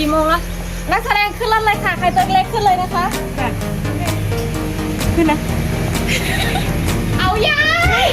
กี่โมงแล้วนักแสดงขึ้นรถเลยค่ะ ใครตัวเล็กขึ้นเลยนะคะ ขึ้นนะ เอายาย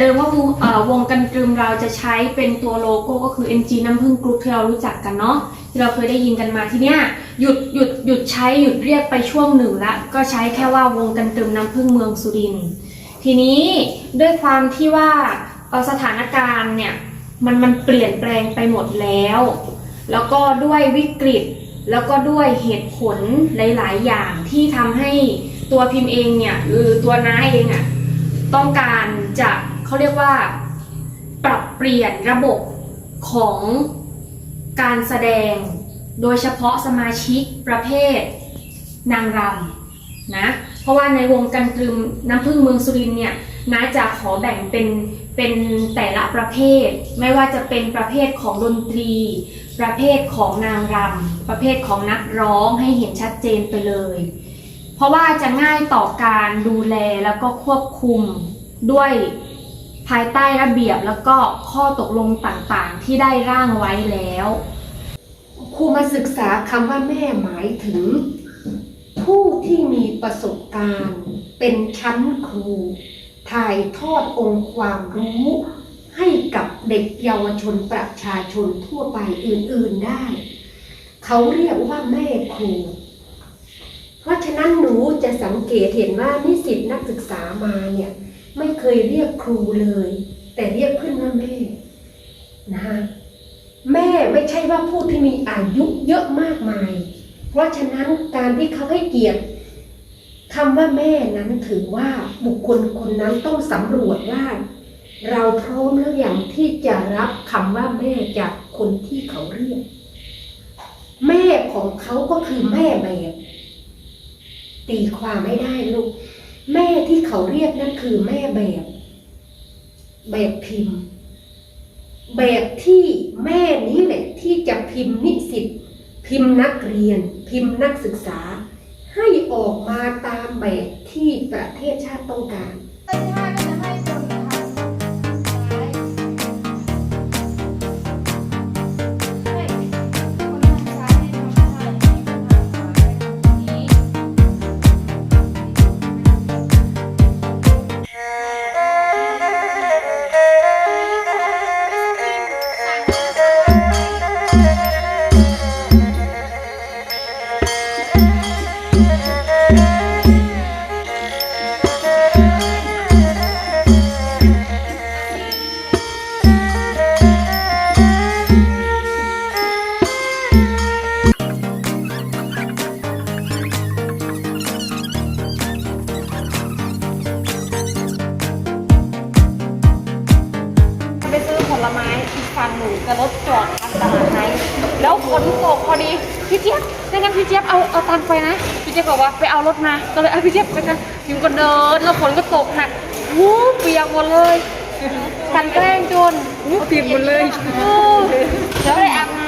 เดิมว่าวงเอ่อวงกันตรึมเราจะใช้เป็นตัวโลโก้ก็คือ NG น้ำผึ้งกรุ๊ปที่เรารู้จักกันเนาะที่เราเคยได้ยินกันมาทีเนี้ยหยุดหยุดหยุดใช้หยุดเรียกไปช่วงหนึ่งละก็ใช้แค่ว่าวงกันตรึมน้ำผึ้งเมืองสุรินทร์ทีนี้ด้วยความที่ว่าสถานการณ์เนี่ยมันมันเปลี่ยนแปลงไปหมดแล้ว แล้วก็ด้วยวิกฤต แล้วก็ด้วยเหตุผลหลาย ๆ อย่างที่ทำให้ตัวพิมพ์เองเนี่ยหรือตัวน้าเองอะ่ะต้องการจะ เขาเรียกว่า ปรับเปลี่ยนระบบของการแสดง โดยเฉพาะสมาชิกประเภทนางรำนะ เพราะว่าในวงการตรึมน้ำพึ่งเมืองสุรินเนี่ยน้าจะขอแบ่งเป็นเป็นแต่ละประเภท ไม่ว่าจะเป็นประเภทของดนตรี ประเภทของนางรำประเภทของนักร้องให้เห็นชัดเจนไปเลย เพราะว่าจะง่ายต่อการดูแลแล้วก็ควบคุมด้วย ภายใต้ระเบียบแล้วก็ข้อตกลงต่างๆ ที่ได้ร่างไว้แล้ว ครูมาศึกษาคำว่าแม่หมายถึง ผู้ที่มีประสบการณ์ เป็นชั้นครู ถ่ายทอดองค์ความรู้ให้กับเด็กเยาวชนประชาชนทั่วไปอื่นๆได้ เขาเรียกว่าแม่ครู เพราะฉะนั้นหนูจะสังเกตเห็นว่านิสิตนักศึกษามาเนี่ย ไม่เคยเรียกครูเลย แต่เรียกขึ้นว่าแม่นะคะแม่ไม่ใช่ว่าผู้ที่มีอายุเยอะมากมาย เพราะฉะนั้นการที่เขาให้เกียรติคำว่าแม่นั้นถือว่าบุคคลคนนั้นต้องสำรวจว่า เราพร้อมแล้วอย่างที่จะรับคำว่าแม่จากคนที่เขาเรียก แม่ของเขาก็คือแม่แบบตีความไม่ได้ลูก แม่ที่เขาเรียกนั่นคือแม่แบบ แบบพิมพ์ แบบที่แม่นี้แหละที่จะพิมพ์นิสิตพิมพ์นักเรียน พิมพ์นักศึกษา ให้ออกมาตามแบบที่ประเทศชาติต้องการ กฝั่งหนึ่งกับรถจอดทางตลาดไทยแล้วฝนตกพอดีพี่เจี๊ยบไม่งั้นพี่เจี๊ยบเอาเอาตังค์ไปนะพี่เจี๊ยบบอกว่าไปเอารถมาก็เลยเอาพี่เจี๊ยบไปกันพิมก็เดินแล้วฝนก็ตกหนักวู้เปียกหมดเลยกันแกล้งจนวู้เปียกหมดเลยเออแล้วไปอาบน้ำ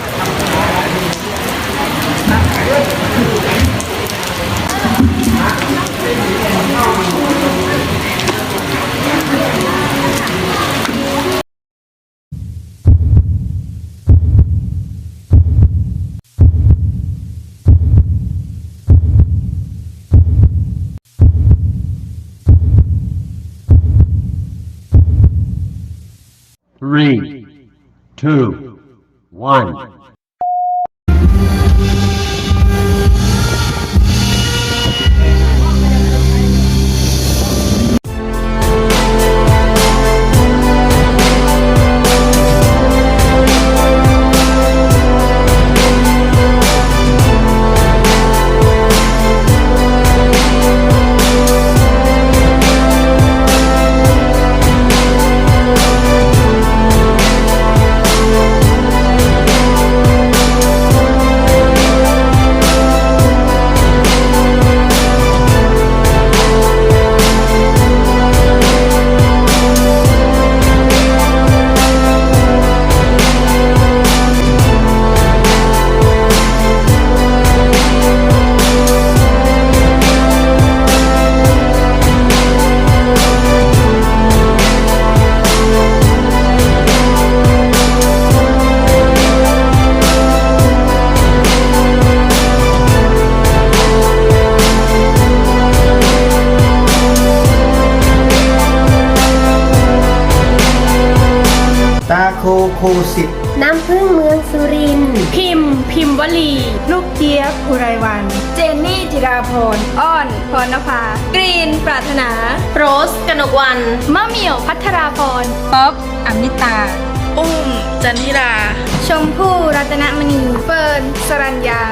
two, one. โคโคสิตน้ำพึ่งเมืองสุรินทร์พิมพ์ พิมพ์วลี ลูกเจี๊ยบอุไรวัน เจนนี่จิราพรอ้อนพรณภากรีนปรารถนา โรสกนกวันมะเหมี่ยวพัทราพรป๊อบอมิตา อุ้มจันทิรา ชมพู่รัตนมณีเฟิร์นสรัญญา